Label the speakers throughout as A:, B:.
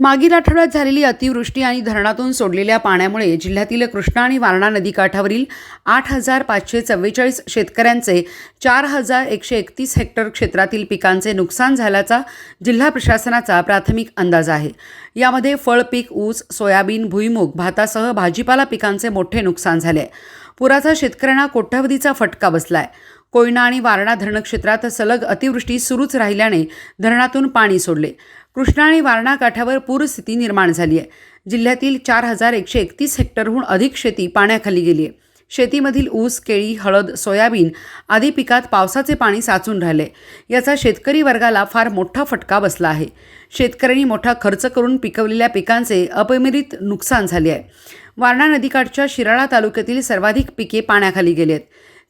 A: मागील आठवड्यात झालेली अतिवृष्टी आणि धरणातून सोडलेल्या पाण्यामुळे जिल्ह्यातील कृष्णा आणि वारणा नदीकाठावरील आठ हजार पाचशे चव्वेचाळीस शेतकऱ्यांचे चार हजार एकशे एकतीस हेक्टर क्षेत्रातील पिकांचे नुकसान झाल्याचा जिल्हा प्रशासनाचा प्राथमिक अंदाज आहे. यामध्ये फळपीक ऊस सोयाबीन भुईमूग भातासह भाजीपाला पिकांचे मोठे नुकसान झाले पुराचा शेतकऱ्यांना कोट्यवधीचा फटका बसलाय. कोयना आणि वारणा धरण क्षेत्रात सलग अतिवृष्टी सुरूच राहिल्याने धरणातून पाणी सोडले. कृष्णा आणि वारणा काठावर पूरस्थिती निर्माण झाली आहे. जिल्ह्यातील चार हजार एकशे एकतीस हेक्टरहून अधिक शेती पाण्याखाली गेली आहे. शेतीमधील ऊस केळी हळद सोयाबीन आदी पिकात पावसाचे पाणी साचून राहिले याचा शेतकरी वर्गाला फार मोठा फटका बसला आहे. शेतकऱ्यांनी मोठा खर्च करून पिकवलेल्या पिकांचे अपरिमित नुकसान झाले आहे. वारणा नदीकाठच्या शिराळा तालुक्यातील सर्वाधिक पिके पाण्याखाली गेली आहेत.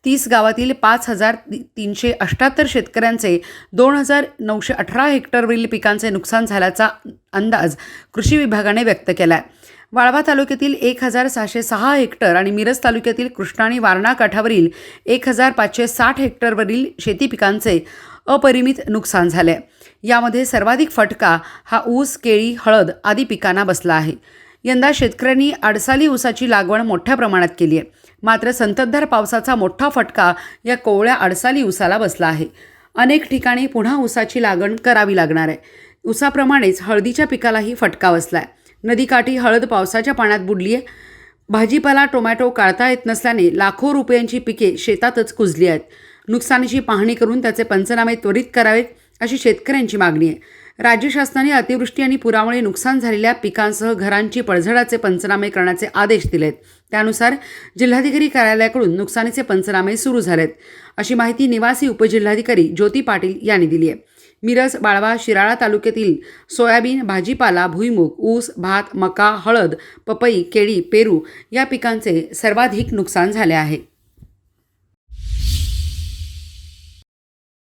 A: तीस गावातील पाच हजार तीनशे अठ्ठ्याहत्तर शेतकऱ्यांचे दोन हजार नऊशे अठरा हेक्टरवरील पिकांचे नुकसान झाल्याचा अंदाज कृषी विभागाने व्यक्त केला आहे वाळवा तालुक्यातील एक हजार सहाशे सहा हेक्टर आणि मिरज तालुक्यातील कृष्णा आणि वारणा काठावरील एक हजार पाचशे साठ हेक्टरवरील शेती पिकांचे अपरिमित नुकसान झाले. यामध्ये सर्वाधिक फटका हा ऊस केळी हळद आदी पिकांना बसला आहे. यंदा शेतकऱ्यांनी अडसाली ऊसाची लागवड मोठ्या प्रमाणात केली आहे. मात्र संततधार पावसाचा मोठा फटका या कोवळ्या अडसाली उसाला बसला आहे. अनेक ठिकाणी पुन्हा ऊसाची लागण करावी लागणार आहे. उसाप्रमाणेच हळदीच्या पिकालाही फटका बसला आहे नदीकाठी हळद पावसाच्या पाण्यात बुडली आहे. भाजीपाला टोमॅटो काढता येत नसल्याने लाखो रुपयांची पिके शेतातच कुजली आहेत. नुकसानीची पाहणी करून त्याचे पंचनामे त्वरित करावेत अशी शेतकऱ्यांची मागणी आहे. राज्य शासनाने अतिवृष्टी आणि पुरामुळे नुकसान झालेल्या पिकांसह घरांची पडझडाचे पंचनामे करण्याचे आदेश दिलेत. त्यानुसार जिल्हाधिकारी कार्यालयाकडून नुकसानीचे पंचनामे सुरू झालेत. अशी माहिती निवासी उपजिल्हाधिकारी ज्योती पाटील यांनी दिली आहे. मिरज बाळवा शिराळा तालुक्यातील सोयाबीन भाजीपाला भुईमूग ऊस भात मका हळद पपई केळी पेरू या पिकांचे सर्वाधिक नुकसान झाले आहे.